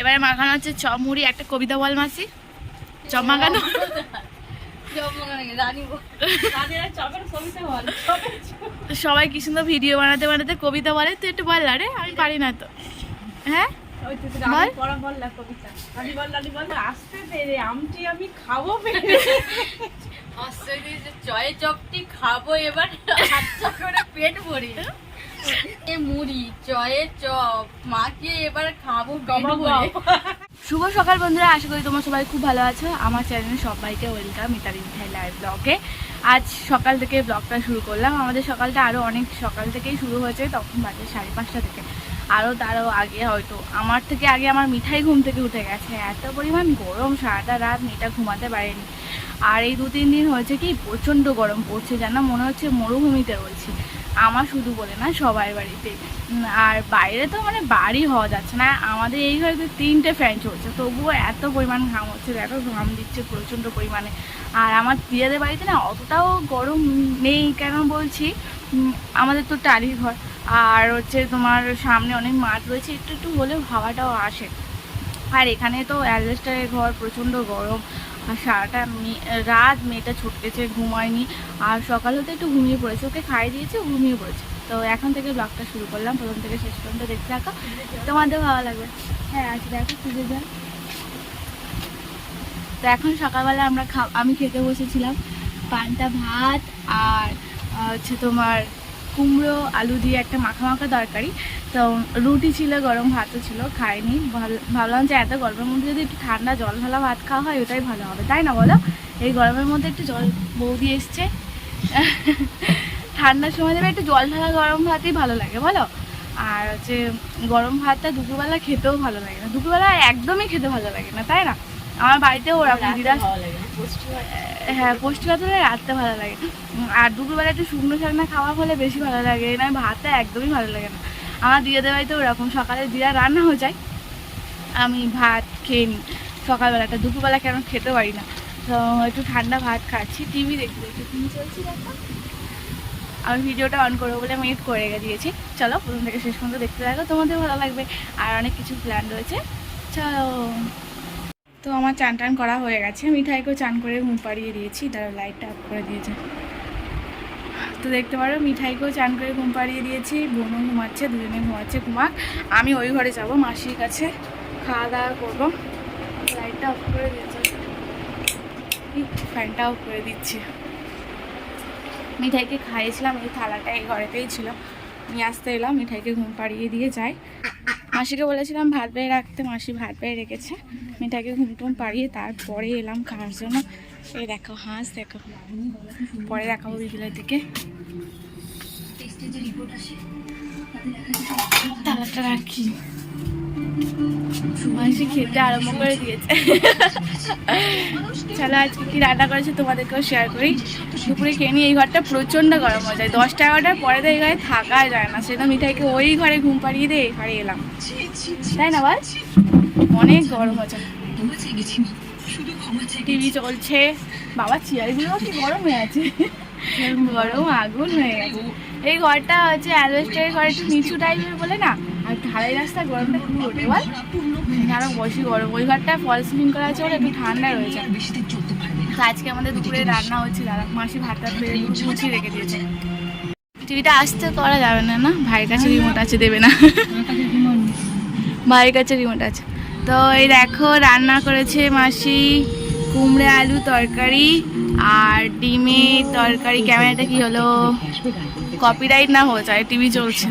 এবারে মাখানো হচ্ছে চপ মুড়ি একটা কবিতা বল মাসি। চপ মাখানো সবাই কি সুন্দর ভিডিও বানাতে বানাতে কবিতা বলে? তুই একটু বল আরে আমি পারি না তো। হ্যাঁ? বল। চয়ে চপটি খাব এবার করে পেট ভরি। এ মুড়ি চয়ে চপ মাকে এবার খাব শুভ সকাল বন্ধুরা আশা করি তোমরা সবাই খুব ভালো আছো। আমার চ্যানেলে সবাইকে ওয়েলকাম মিতালি মিঠাই লাইভ ব্লগে আজ সকাল থেকে ব্লগটা শুরু করলাম। আমাদের সকালটা আরও অনেক সকাল থেকেই শুরু হয়েছে তখন বাজে সাড়ে পাঁচটা থেকে। আরও তারও আগে হয়তো। আমার থেকে আগে আমার মিঠাই ঘুম থেকে উঠে গেছে। এত পরিমাণ গরম সারাটা রাত মেয়েটা ঘুমাতে পারেনি। আর এই দু তিন দিন হয়েছে কি প্রচণ্ড গরম পড়ছে যেন মনে হচ্ছে মরুভূমিতে রয়েছি। আমার শুধু বলে না, সবাই বাড়িতে। আর বাইরে তো মানে বাড়ি হওয়া যাচ্ছে না। আমাদের এই ঘরে তিনটে ফ্যান চলছে, তবুও এত পরিমাণ ঘাম হচ্ছে, দেখো ঘাম দিচ্ছে প্রচণ্ড পরিমাণে। আর আমার দিয়াদের বাড়িতে না অতটাও গরম নেই, কেন বলছি? আমাদের তো টালি ঘর, আর হচ্ছে তোমার সামনে অনেক মাঠ রয়েছে, একটু একটু হলেও হাওয়াটাও আসে। আর এখানে তো অ্যালবেস্টারের ঘর, প্রচণ্ড গরম। আর সারাটা রাত মেয়েটা ছুটতেছে ঘুমায়নি। আর সকাল হতে একটু ঘুমিয়ে পড়েছে। ওকে খাইয়ে দিয়েছে ঘুমিয়ে পড়েছে। তো এখন থেকে ব্লগটা শুরু করলাম। প্রথম থেকে শেষ পর্যন্ত দেখতে থাকো। তোমাদের ভালো লাগবে? হ্যাঁ আচ্ছা দেখো খুঁজে যান তো এখন সকালবেলা আমরা খা আমি খেতে বসেছিলাম। পান্তা ভাত আর হচ্ছে তোমার কুমড়ো, আলু দিয়ে একটা মাখা মাখা তরকারি। তো রুটি ছিল, গরম ভাতও ছিল, খাইনি। ভাবলাম যে এত গরমের মধ্যে যদি একটু ঠান্ডা জল ঢালা ভাত খাওয়া হয়, ওটাই ভালো হবে। তাই না বলো? এই গরমের মধ্যে একটু জল, বৌদি এসছে। ঠান্ডার সময় দেবে একটু জল ঢালা গরম ভাতই ভালো লাগে, বলো? আর হচ্ছে গরম ভাতটা দুপুরবেলা খেতেও ভালো লাগে না। দুপুরবেলা একদমই খেতে ভালো লাগে না, তাই না? আমার বাড়িতেও ওরকম দিদা হ্যাঁ পুষ্টিগত হলে রাখতে ভালো লাগে। আর দুপুরবেলা একটু শুকনো শাকনা খাওয়া হলে বেশি ভালো লাগে। না ভাতটা একদমই ভালো লাগে না। আমার দিদাদের বাড়িতে ওরকম। সকালে দিদা রান্না হয়ে যায়। আমি ভাত খেয়ে নিই। সকালবেলাটা দুপুরবেলা কেন খেতে পারি না। তো একটু ঠান্ডা ভাত খাচ্ছি। টিভি দেখতে দেখতে টিভি চলছি দেখো। আমি ভিডিওটা অন করব বলে আমি করে দিয়েছি। চলো প্রথম থেকে শেষ পর্যন্ত দেখতে থাকো। তোমাদের ভালো লাগবে। আর অনেক কিছু প্ল্যান রয়েছে। চলো। তো আমার চান টান করা হয়ে গেছে। মিঠাইকেও চান করে ঘুম পাড়িয়ে দিয়েছি। তারা লাইটটা অফ করে দিয়েছে। তো দেখতে পারো, মিঠাইকেও চান করে ঘুম পাড়িয়ে দিয়েছি। বোনও ঘুমাচ্ছে, দুজনে ঘুমাচ্ছে। ঘুমাক, আমি ওই ঘরে যাব, মাসির কাছে খাওয়া দাওয়া করব। লাইটটা অফ করে দিয়েছে। ফ্যানটা অফ করে দিচ্ছি। মিঠাইকে খাইয়েছিলাম, এই থালাটা এই ঘরেতেই ছিল। নিয়ে আসতে এলাম মিঠাইকে ঘুম পাড়িয়ে দিয়ে যাই। মাসিকে বলেছিলাম ভাত বেয়ে রাখতে মাসি ভাত বেয়ে রেখেছে। মিঠাইকে ঘুম টুম পাড়িয়ে তারপরে এলাম খাওয়ার জন্য। এই দেখো হাঁস দেখো। পরে দেখাবো বিকেলের দিকে। তালাটা রাখি। মাসি খেতে আরম্ভ করে দিয়েছে। চলো আজকে কি রান্না করেছে তোমাদেরকেও শেয়ার করি। দুপুরে খেয়ে নিয়ে এই ঘরটা প্রচণ্ড গরম হয়ে যায়। দশটা এগারোটার পরে তো এই ঘরে থাকা যায় না। সেটা মিঠাইকে ওই ঘরে ঘুম পাড়িয়ে দিয়ে এই ঘরে এলাম। তাই না, বল? অনেক গরম হচ্ছে টিভি চলছে। বাবা, চেয়ারগুলো কি গরম হয়ে আছে? গরম আগুন হয়ে গেছে। এই ঘরটা হচ্ছে অ্যালবেস্টারের ঘর, একটু নিচু টাইপের বলে না? আর ঢালাই রাস্তা, গরমটা খুব ওঠে। বল? আরও বেশি গরম। ওই ঘরটা ফল সিলিং করা আছে বলে একটু ঠান্ডা রয়েছে। তো আজকে আমাদের দুপুরে রান্না হচ্ছে, দাদা মাসি ভাতটা বেড়ে মুছিয়ে রেখে দিয়েছে। টিভিটা আসতে করা যাবে না না? ভাইয়ের কাছে রিমোট আছে, দেবে না। ভাইয়ের কাছে রিমোট আছে। তো এই দেখো, রান্না করেছে মাসি কুমড়ে আলু তরকারি আর ডিমে তরকারি। ক্যামেরাটা কি হলো? কপিরাইট না হয়ে যায় টিভি চলছে।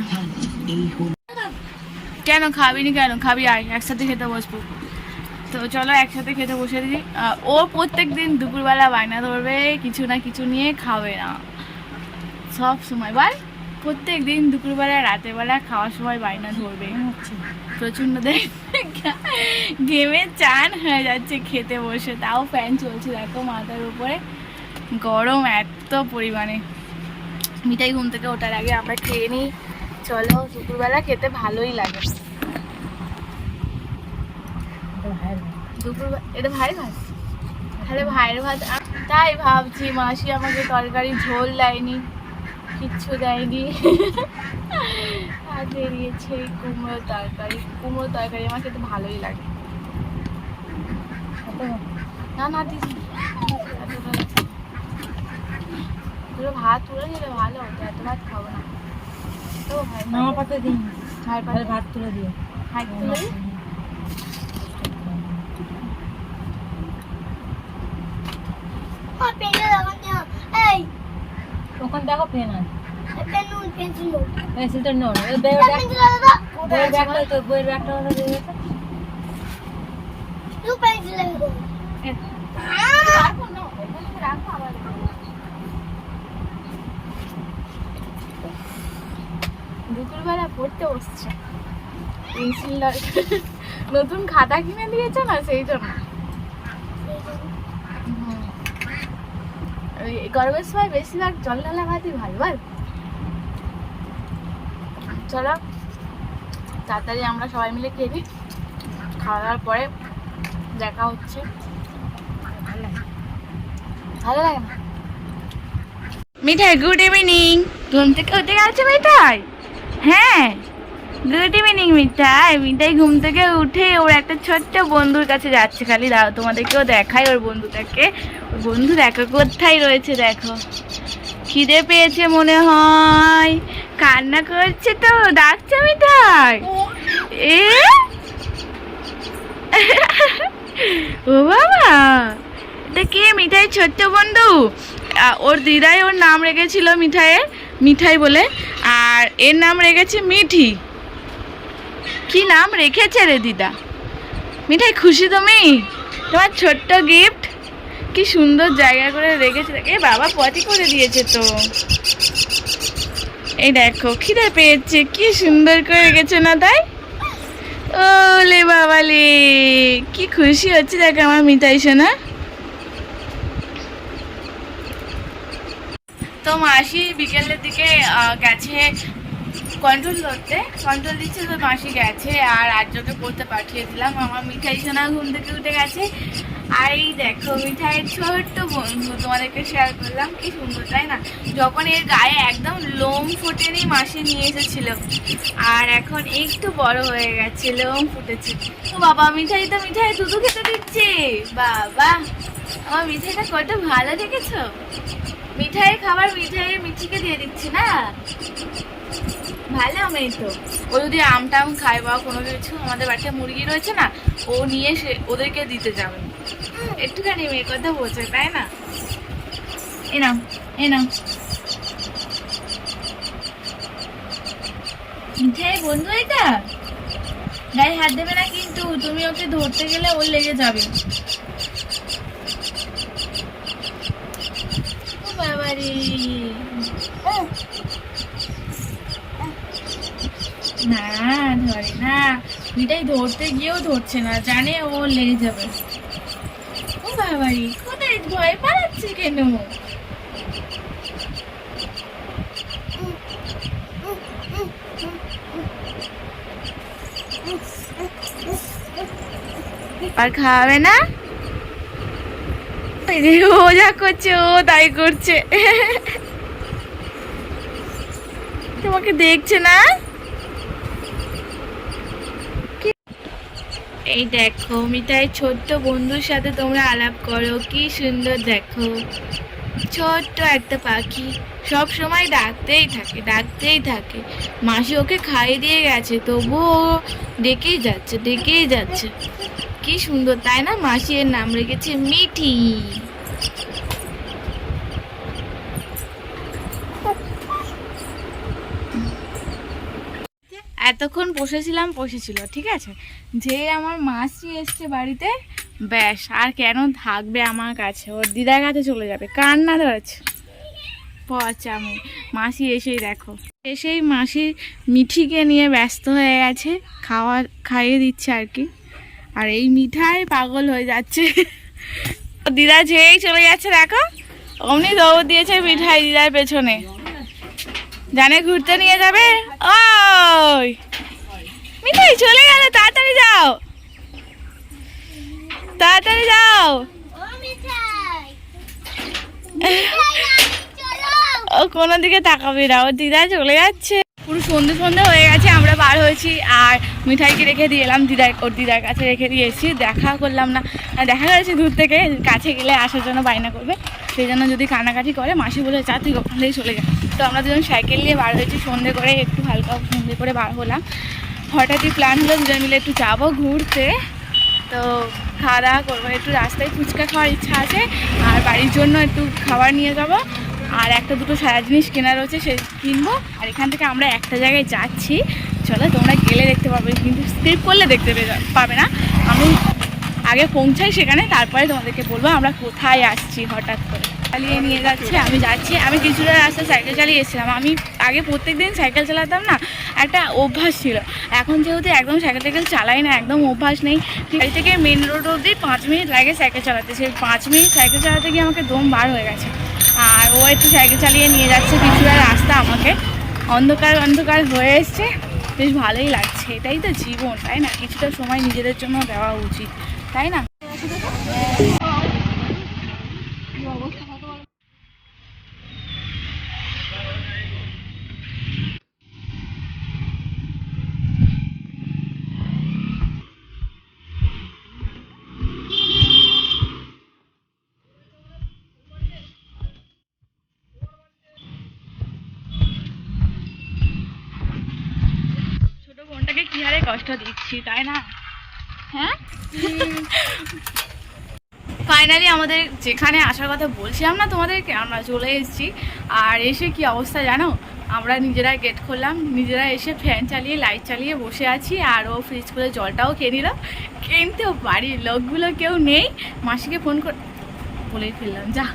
কেন খাবি নি কেন? খাবি, আয়, একসাথে খেতে বসবো। তো চলো একসাথে খেতে বসে দিই। ও প্রত্যেক দিন দুপুরবেলা বায়না ধরবে, কিছু না কিছু নিয়ে খাবে না। সব সময়। বল প্রত্যেক দিন দুপুরবেলা রাতের বেলা খাওয়ার সময় বায়না ধরবে। প্রচণ্ড ঘেমে চান হয়ে যাচ্ছে খেতে বসে। তাও ফ্যান চলছে, দেখো মাথার উপরে। গরম এত পরিমাণে। মিঠাই ঘুম থেকে ওটার আগে আমরা খেয়ে নিই। চলো, দুপুরবেলা খেতে ভালোই লাগে। এটা ভাই ভাত? তাহলে ভাইয়ের ভাত তাই ভাবছি, মাসি আমাকে তরকারি ঝোল দেয়নি, কিচ্ছু দেয়নি। আর বেরিয়েছে কুমড়ো তরকারি। কুমড়ো তরকারি আমার খেতে ভালোই লাগে। না না না। ভাত তুলে দিলে ভালো হতো, এত ভাত খাব না। মামা পাতে দিন ভাই তাহলে ভাত তুলে দিও ভাই তুলে ওখানে দেখো পেন আছে। পেন পেন্সিলটা নো বইয়ের ব্যাগ বইয়ের ব্যাগটা তো বইয়ের ব্যাগটা ওখানে গেছে পেন্সিল রাখো না, রাখো আবার? দুপুরবেলা পড়তে বসছে। পেন্সিল নতুন খাতা কিনে দিয়েছে না সেই জন্য? ওই গরমের সময় বেশিরভাগ জল ঢালা ভাতই ভালো বল। চলো তাড়াতাড়ি আমরা সবাই মিলে খেয়ে নিই খাওয়া দাওয়ার পরে দেখা হচ্ছে। ভালো লাগে না? মিঠাই গুড ইভিনিং ঘুম থেকে উঠে গেছে মিঠাই? হ্যাঁ গুড ইভিনিং মিঠাই মিঠাই ঘুম থেকে উঠে ওর একটা ছোট্ট বন্ধুর কাছে যাচ্ছে খালি। দাও, তোমাদেরকেও দেখাই ওর বন্ধুটাকে। ওর বন্ধু দেখো, কোথায় রয়েছে দেখো। খিদে পেয়েছে মনে হয়। কান্না করছে তো, ডাকছে মিঠাই। এ? ও বাবা, এটা কে মিঠাই ছোট্ট বন্ধু? ওর দিদাই ওর নাম রেখেছিল মিঠাইয়ের, মিঠাই বলে। আর এর নাম রেখেছে মিঠি। কি নাম রেখেছে রে দিদা? মিঠাই, খুশি তুমি? তোমার ছোট্ট গিফট কি সুন্দর জায়গা করে রেখেছে। এ বাবা, পটি করে দিয়েছে তো। এই দেখো, খিদে পেয়েছে। কি সুন্দর করে রেখেছে না তাই? ওলে বাবালে, কি খুশি হচ্ছে দেখো আমার মিঠাই সোনা। তো মাসি বিকেলের দিকে গেছে কন্ট্রোল করতে কন্ট্রোল দিচ্ছে, তো মাসি গেছে আর আর্যকে পড়তে পাঠিয়ে দিলাম। আমার মিঠাই সোনা ঘুম থেকে উঠে গেছে। আর এই দেখো, মিঠাইয়ের ছোট্ট বন্ধু, তোমাদেরকে শেয়ার করলাম, কি সুন্দর, তাই না? যখন এর গায়ে একদম লোম ফোটেনি, মাসি নিয়ে এসেছিল। আর এখন একটু বড় হয়ে গেছে, লোম ফুটেছে। তো বাবা, মিঠাই তো, মিঠাই দুধু খেতে দিচ্ছে। বাবা, আমার মিঠাইটা কত ভালো দেখেছ? মিঠাই খাবার মিঠাই মিঠিকে দিয়ে দিচ্ছি, না? ভালো মেয়ে তো। ও যদি আম টাম খায় বা কোনো কিছু, আমাদের বাড়িতে মুরগি রয়েছে না, ও নিয়ে সে ওদেরকে দিতে যাবে। একটুখানি মেয়ে কথা বলছে, তাই না? এ নাও এ নাও। মিঠাই, বন্ধু এটা? গায়ে হাত দেবে না কিন্তু, তুমি ওকে ধরতে গেলে ওর লেগে যাবে। বাবারে। না, ধরে না। মিঠাই ধরতে গিয়েও ধরছে না, জানে ও লেগে যাবে। ও বাবারি, কোথায় ভয় পালাচ্ছে কেন? আর খাওয়াবে না? যা করছে, ও তাই করছে। তোমাকে দেখছে না? এই দেখো মিঠাই ছোট্ট বন্ধুর সাথে তোমরা আলাপ করো, কি সুন্দর দেখো। ছোট্ট একটা পাখি সব সময় ডাকতেই থাকে ডাকতেই থাকে। মাসি ওকে খাইয়ে দিয়ে গেছে, তবুও ডেকেই যাচ্ছে ডেকেই যাচ্ছে। কি সুন্দর, তাই না? মাসি এর নাম রেখেছে মিঠি। এতক্ষণ বসেছিলাম, বসেছিল, ঠিক আছে? যে আমার মাসি এসছে বাড়িতে, ব্যাস, আর কেন থাকবে আমার কাছে? ওর দিদার কাছে চলে যাবে, কান্না ধরেছে। পচা আমি মাসি এসেই দেখো। এসেই মাসি মিঠিকে নিয়ে ব্যস্ত হয়ে গেছে, খাওয়া, খাইয়ে দিচ্ছে আর কি। আর এই মিঠাই পাগল হয়ে যাচ্ছে। দিদা যেই চলে যাচ্ছে দেখো। অমনি দৌড় দিয়েছে মিঠাই দিদার পেছনে। জানে ঘুরতে নিয়ে যাবে? ওই। মিঠাই চলে গেল তাড়াতাড়ি যাও। তাড়াতাড়ি যাও। ও ও কোনো দিকে তাকাবি না ও দিদা চলে যাচ্ছে। পুরো সন্ধে সন্ধে হয়ে গেছে, আমরা বার হয়েছি আর মিঠাইকে রেখে দিয়ে এলাম, দিদার ওর দিদার কাছে রেখে দিয়ে এসেছি। দেখা করলাম না দেখা গেছে দূর থেকে, কাছে গেলে আসার জন্য বায়না করবে। সেই জন্য যদি কানাকাটি করে, মাসি বলে চা তুই ওখান থেকে চলে যা। তো আমরা দুজন সাইকেল নিয়ে বার হয়েছি, সন্ধে করে একটু হালকা সন্ধে করে বার হলাম। হঠাৎই প্ল্যান হলো দুজন মিলে একটু যাব ঘুরতে। তো খাওয়া দাওয়া করব, একটু রাস্তায় ফুচকা খাওয়ার ইচ্ছা আছে, আর বাড়ির জন্য একটু খাবার নিয়ে যাব। আর একটা দুটো সারা জিনিস কেনার রয়েছে, সে কিনবো। আর এখান থেকে আমরা একটা জায়গায় যাচ্ছি। চলো, তোমরা গেলে দেখতে পাবে, কিন্তু স্কিপ করলে দেখতে পাবে না। আমি আগে পৌঁছাই সেখানে, তারপরে তোমাদেরকে বলব আমরা কোথায় আসছি হঠাৎ করে। চালিয়ে নিয়ে যাচ্ছে, আমি যাচ্ছি। আমি কিছুটা রাস্তা সাইকেল চালিয়ে এসেছিলাম। আমি আগে প্রত্যেক দিন সাইকেল চালাতাম না, একটা অভ্যাস ছিল। এখন যেহেতু একদম সাইকেল টাইকেল চালাই না, একদম অভ্যাস নেই। বাড়ি থেকে মেন রোড অবধি পাঁচ মিনিট লাগে সাইকেল চালাতে। সেই পাঁচ মিনিট সাইকেল চালাতে গিয়ে আমাকে দম বার হয়ে গেছে। আর ও একটু সাইকেল চালিয়ে নিয়ে যাচ্ছে কিছুটা রাস্তা আমাকে। অন্ধকার অন্ধকার হয়ে এসছে। বেশ ভালোই লাগছে। এটাই তো জীবন, তাই না? কিছুটা সময় নিজেদের জন্য দেওয়া উচিত, তাই না ছোট বোনটাকে কি হারে কষ্ট দিচ্ছি, তাই না? হ্যাঁ? ফাইনালি আমাদের যেখানে আসার কথা বলছিলাম না, তোমাদেরকে আমরা চলে এসেছি। আর এসে কি অবস্থা জানো? আমরা নিজেরা গেট খুললাম নিজেরা এসে ফ্যান চালিয়ে লাইট চালিয়ে বসে আছি। আর ও ফ্রিজ খুলে জলটাও খেয়ে নিল। কিন্তু বাড়ির লোকগুলো কেউ নেই। মাসিকে ফোন কর বলেই ফেললাম, যা।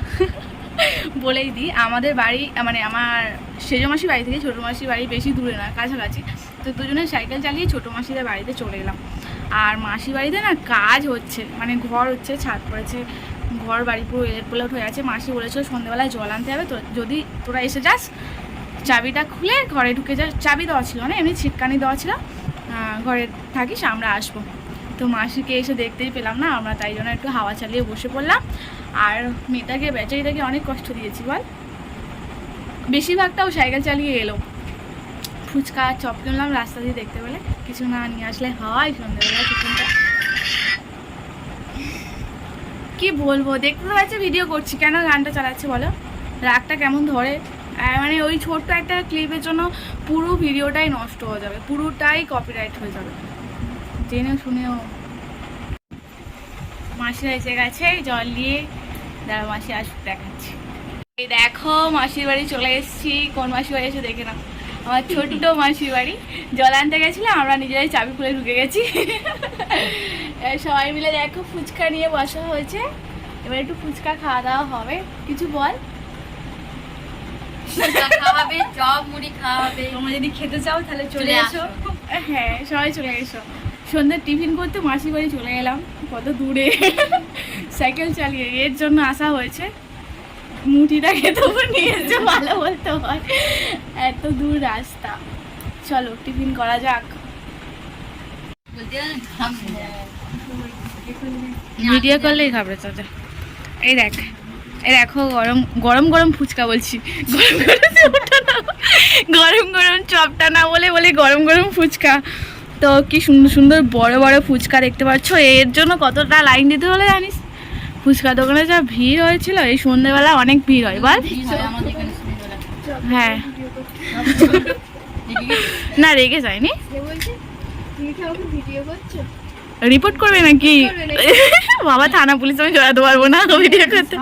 বলেই দিই, আমাদের বাড়ি মানে আমার সেজো মাসির বাড়ি থেকে ছোটো মাসির বাড়ি বেশি দূরে না, কাছাকাছি। তো দুজনে সাইকেল চালিয়ে ছোটো মাসিদের বাড়িতে চলে এলাম। আর মাসির বাড়িতে না কাজ হচ্ছে মানে ঘর হচ্ছে, ছাদ পড়েছে, ঘর, বাড়ি পুরো এলেট পোলেট হয়ে আছে। মাসি বলেছিল সন্ধ্যেবেলায় জল আনতে হবে, তো যদি তোরা এসে যাস, চাবিটা খুলে ঘরে ঢুকে যাস চাবি দেওয়া ছিল না, এমনি ছিটকানি দেওয়া ছিল ঘরে থাকিস, আমরা আসব। তো মাসিকে এসে দেখতেই পেলাম না, আমরা তাই জন্য একটু হাওয়া চালিয়ে বসে পড়লাম। আর মেয়েটাকে, বেচারিটাকে অনেক কষ্ট দিয়েছি, বল। বেশিরভাগটাও সাইকেল চালিয়ে এলো। ফুচকা, চপ কিনলাম, রাস্তা দিয়ে দেখতে পেলে। কিছু না নিয়ে আসলে হয় সন্ধ্যাবেলা টিফিনটা। কি বলব, দেখতে তো পাচ্ছি ভিডিও করছি। কেন গানটা চালাচ্ছে বলো? রাগটা কেমন ধরে? মানে ওই ছোট্ট একটা ক্লিপের জন্য পুরো ভিডিওটাই নষ্ট হয়ে যাবে, পুরোটাই কপিরাইট হয়ে যাবে। জেনে শুনেও। মাসিরা এসে গেছে, জল নিয়ে। দাঁড়া, মাসি আসুক, দেখাচ্ছি। এই দেখো, মাসির বাড়ি চলে এসেছি। কোন মাসির বাড়ি এসে দেখে নাও। আমার ছোট্ট মাসির বাড়ি। জল আনতে গেছিলাম আমরা নিজেরাই চাবি খুলে ঢুকে গেছি। সবাই মিলে দেখো ফুচকা নিয়ে বসা হয়েছে। এবার একটু ফুচকা খাওয়া দাওয়া হবে। কিছু বল? খাওয়াবে চপ মুড়ি খাওয়াবে। তোমরা যদি খেতে চাও তাহলে চলে এসো। হ্যাঁ সবাই চলে এসো। সন্ধ্যে টিফিন করতে মাসির বাড়ি চলে গেলাম কত দূরে। সাইকেল চালিয়ে এর জন্য আসা হয়েছে। মুঠিটা খেতে নিয়ে এসে ভালো বলতে হয়। এত দূর রাস্তা। চলো, টিফিন করা যাক। ভিডিও করলেই খাবে চাচা এই দেখ, এই দেখো, গরম গরম গরম ফুচকা বলছি। গরম গরম গরম গরম চপটা না বলে, বলি গরম গরম ফুচকা। তো কি সুন্দর সুন্দর বড় বড় ফুচকা দেখতে পাচ্ছ। এর জন্য কতটা লাইন দিতে হলে জানিস? ফুচকা দোকানে যা ভিড় হয়েছিল এই সন্ধ্যেবেলা অনেক ভিড় হয় বল। হয়। না রেগে যায়নি। সে বলছে তুমি কি আমাকে ভিডিও করছ রিপোর্ট করবে নাকি? বাবা থানা পুলিশ আমি জড়াতে পারব না ভিডিও করতে।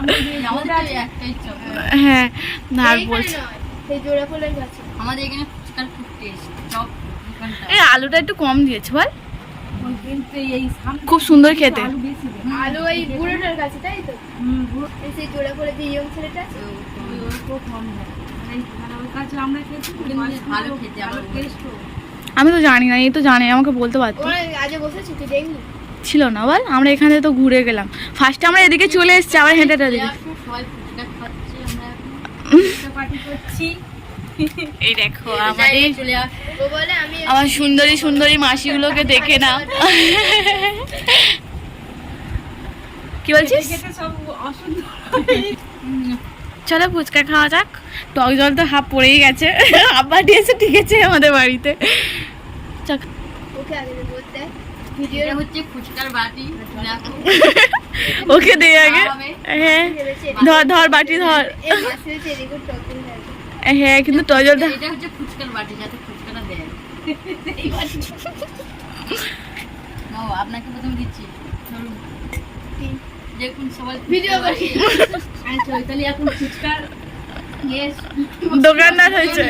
হ্যাঁ না আর বলছি আমাদের এখানে এই আলুটা একটু কম দিয়েছে বল। কিন্তু এই সামনে খুব সুন্দর খেতে। আলু ওই বুড়োটার কাছে তাই তো? সেই জোড়া যে ইয়ং ছেলেটা? আছে কিন্তু ভালো খেতে আমার আমি তো জানি না এই তো জানে আমাকে বলতে পারতো। আজে বসেছি তুই দেখলি ছিল না বল আমরা এখানে তো ঘুরে গেলাম। ফার্স্টে আমরা এদিকে চলে এসেছি আবার হেঁটে করছি। এই দেখো আমাদের আমার সুন্দরী সুন্দরী মাসিগুলোকে দেখে নাও। কি বলছিস? চলো ফুচকা খাওয়া যাক। টক জল তো হাফ পড়েই গেছে। হাফ বাটি এসে ঠিক আছে আমাদের বাড়িতে। ওকে দিয়ে বলতে ভিডিও এটা হচ্ছে ফুচকার বাটি দেখো ওকে দে আগে। হ্যাঁ। ধর ধর বাটি ধর। হ্যাঁ কিন্তু টক জলটা এটা হচ্ছে ফুচকার বাটি যাতে ফুচকাটা দেয়। আপনাকে প্রথমে দিচ্ছি। দেখুন সবাই ভিডিও করি। আমি চৈতালি এখন ফুচকার দোকানদার হয়েছে।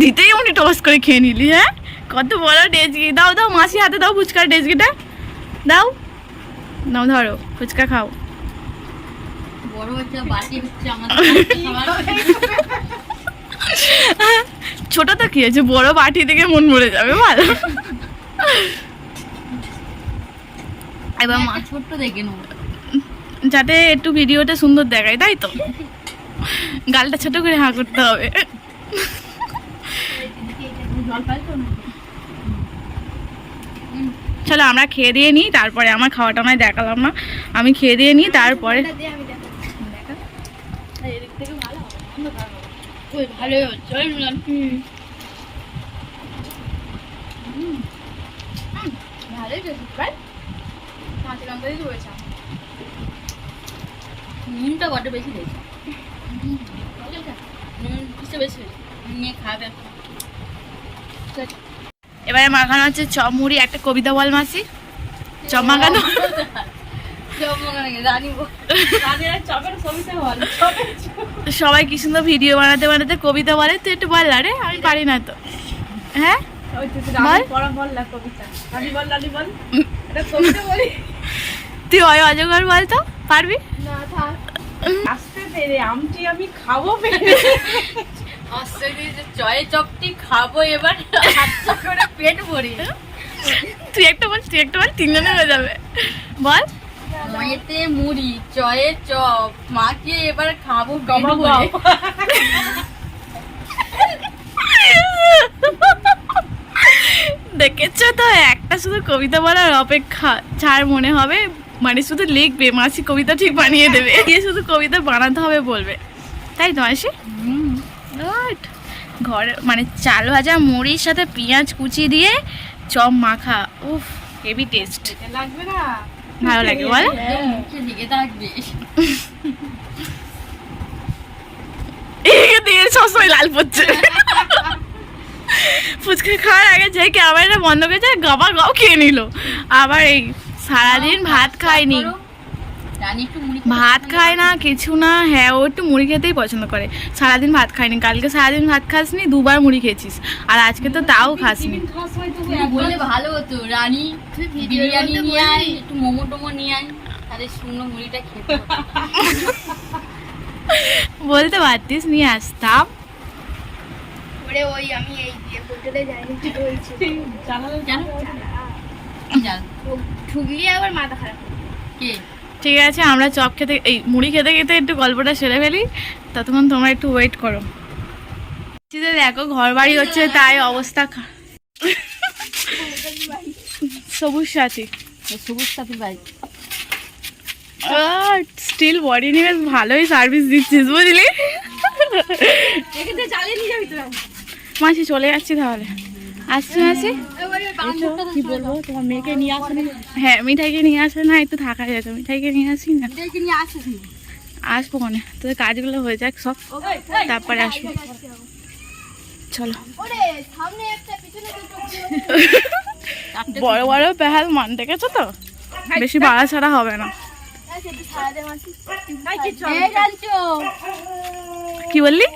দিতেই উনি টস করে খেয়ে নিলি হ্যাঁ? কত বড় ডেজকি দাও দাও মাসি হাতে দাও ফুচকার ডেজকিটা দাও। নাও ধরো ফুচকা খাও। ছোট তো কি আছে বড় বাটি থেকে মন মরে যাবে ভালো একটা ছোট্ট দেখে নেব যাতে একটু ভিডিওটা সুন্দর দেখায় তাই তো? গালটা ছোট করে হাঁ করতে হবে। চলো আমরা খেয়ে দিয়ে নিই তারপরে আমার খাওয়াটা আমায় দেখালাম না আমি খেয়ে দিয়ে নিই তারপরে ভালোই হচ্ছে ওই মিলন ভালোই প্রায় কাঁচা লঙ্কা দিয়ে ধরেছে নুনটা বড্ড বেশি দিয়েছে নুন কিসে বেশি নিয়ে খাবে এবারে মাখানো হচ্ছে চপ মুড়ি একটা কবিতা বল মাসি। চপ মাখানো বল সবাই কি সুন্দর ভিডিও বানাতে বানাতে কবিতা বলে তুই একটু বল আরে আমি পারি না তো। হ্যাঁ? কবিতা বল। তুই অয় অজগর বল তো পারবি? না থাক। চয়ে চপটি খাব এবার। আচ্ছা করে পেট ভরি। তুই একটা বল তুই একটা বল তিনজনে হয়ে যাবে। বল। ময়েতে মুড়ি চয়ে চপ মাকে এবার খাব দেখেছ তো একটা শুধু কবিতা বলার অপেক্ষা ছাড় মনে হবে মানে শুধু লিখবে মাসি কবিতা ঠিক বানিয়ে দেবে। গিয়ে শুধু কবিতা বানাতে হবে বলবে। তাই তো মাসি. ঘরে মানে চাল ভাজা মুড়ির সাথে পেঁয়াজ কুচি দিয়ে চপ মাখা। উফ হেভি টেস্ট লাগবে না? ভালো লাগে বল। সবসময় লাল পড়ছে। ফুচকা খাওয়ার আগে যে ক্যামেরাটা বন্ধ করেছে গাবা গাও খেয়ে নিল। আবার এই সারাদিন ভাত খায়নি রানী ভাত খায় না কিছু না হ্যাঁ ও একটু মুড়ি খেতেই পছন্দ করে। সারাদিন ভাত খায়নি কালকে সারাদিন ভাত খাসনি দুবার মুড়ি খেয়েছিস। আর আজকে তো তাও খাসনি। ভালো হতো রানী বিরিয়ানি বলতে নিয়ে আয় বললি। একটু মোমো টোমো নিয়ে আয় তাহলে শুকনো মুড়িটা খেতে বলতে পারতিস নিয়ে আসতাম। ওরে ওই আমি এই হোটেলে যাইনি কেন জান ও ঢুকলি আবার মাথা খারাপ হবে। ঠিক আছে আমরা চপ খেতে এই মুড়ি খেতে খেতে একটু গল্পটা সেরে ফেলি। ততক্ষণ তোমরা একটু ওয়েট করো। দেখো ঘর বাড়ি হচ্ছে তাই অবস্থা সবুজ সাথী। সবুজ সাথী বাইক স্টিল বডি নিয়ে বেশ ভালোই সার্ভিস দিচ্ছিস বুঝলি? মাসি চলে যাচ্ছি তাহলে। আসছি মাসি। কি বলব? তোমার মেয়েকে নিয়ে আসে হ্যাঁ। মিঠাইকে নিয়ে আসে না একটু থাকা যেত মিঠাইকে নিয়ে আসি না। আসব কোনে তোদের কাজগুলো হয়ে যাক সব। তারপরে আসব। চলো। বড় বড় পেহাল মান দেখেছ তো? বেশি বাড়া ছাড়া হবে না কি বললি?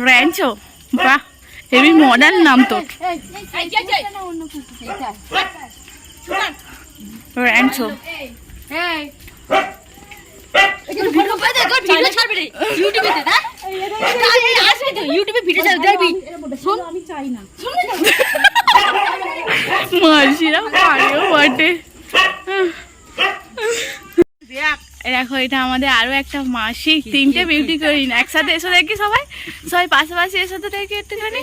র্যাঞ্চো। বাহ। হেভি মডার্ন নাম তো। র্যাঞ্চো এই এই তোর ভিডিও করে দে তোর ভিডিও ছাড়বে রে ইউটিউবে দে না আসবে তো ইউটিউবে ভিডিও ছাড়বে দেখবি শোন আমি চাই না মাসিরা পারেও বটে এই দেখো এটা আমাদের আরও একটা মাসি তিনটে বিউটি কুইন একসাথে এসে দেখি সবাই। সবাই পাশাপাশি এসে তো দেখি একটুখানি।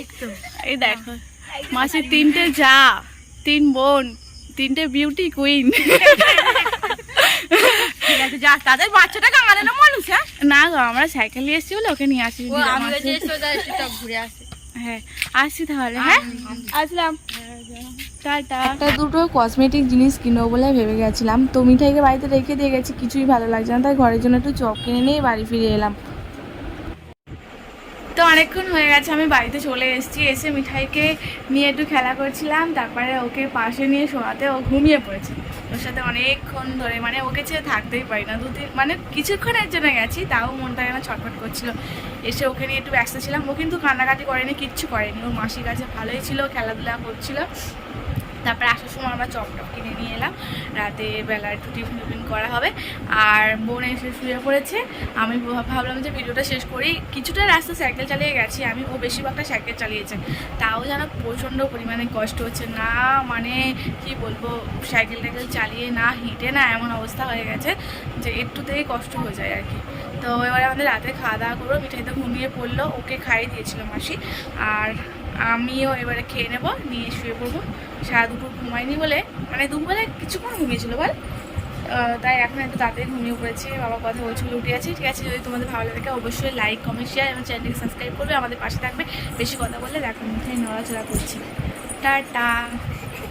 এই দেখো মাসির তিনটে যা তিন বোন তিনটে বিউটি কুইন। যা তাদের বাচ্চাটা না মানুষ হ্যাঁ? না গো আমরা সাইকেল নিয়ে এসেছি বলে ওকে নিয়ে আসি ঘুরে আসে। হ্যাঁ আসছি তাহলে হ্যাঁ? আসলাম। একটা দুটো কসমেটিক জিনিস কিনবো বলে ভেবে গেছিলাম। তো মিঠাইকে বাড়িতে রেখে দিয়ে গেছি, কিছুই ভালো লাগছে না। তাই ঘরের জন্য একটু চপ কিনে নিয়ে বাড়ি ফিরে এলাম। তো অনেকক্ষণ হয়ে গেছে, আমি বাড়িতে চলে এসেছি। এসে মিঠাইকে নিয়ে একটু খেলা করছিলাম, তারপরে ওকে পাশে নিয়ে শোয়াতে ও ঘুমিয়ে পড়েছে। ওর সাথে অনেকক্ষণ ধরে মানে ওকে ছেড়ে থাকতেই পারি না। দুদিন মানে কিছুক্ষণের জন্য গেছি, তাও মনটা যেন ছটফট করছিল। এসে ওকে নিয়ে একটু ব্যস্ত ছিলাম। ও কিন্তু কান্নাকাটি করেনি, কিচ্ছু করেনি। ওর মাসির কাছে ভালোই ছিল, খেলাধুলা করছিল। তারপরে আসার সময় আমরা চপ টপ কিনে নিয়ে এলাম। রাতে বেলা একটু টিফিন টিফিন করা হবে। আর বোন এসে শুয়ে পড়েছে। আমি ভাবলাম যে ভিডিওটা শেষ করি। কিছুটা রাস্তা সাইকেল চালিয়ে গেছি। আমি ও বেশিরভাগটা সাইকেল চালিয়েছে। তাও যেন প্রচণ্ড পরিমাণে কষ্ট হচ্ছে। না মানে কি বলব, সাইকেল টাইকেল চালিয়ে না হেঁটে না এমন অবস্থা হয়ে গেছে যে একটুতেই কষ্ট হয়ে যায় আর কি। তো এবারে আমাদের রাতে খাওয়া দাওয়া করব। মিঠাই তো ঘুমিয়ে পড়ল। ওকে খাইয়ে দিয়েছিল মাসি। আর আমিও এবারে খেয়ে নেব, নিয়ে শুয়ে পড়ব। সারা দুপুর ঘুমাইনি বলে মানে দুপুরে কিছুক্ষণ ঘুমিয়েছিল বল? তাই এখন একটু তাড়াতাড়ি ঘুমিয়ে পড়েছি। বাবা কথা বলছিল, উঠে আছে, ঠিক আছে, যদি তোমাদের ভালো লাগে অবশ্যই লাইক কমেন্ট শেয়ার এবং চ্যানেলকে সাবস্ক্রাইব করবে। আমাদের পাশে থাকবে। বেশি কথা বললে দেখো মধ্যে নড়াচড়া করছি। টাটা।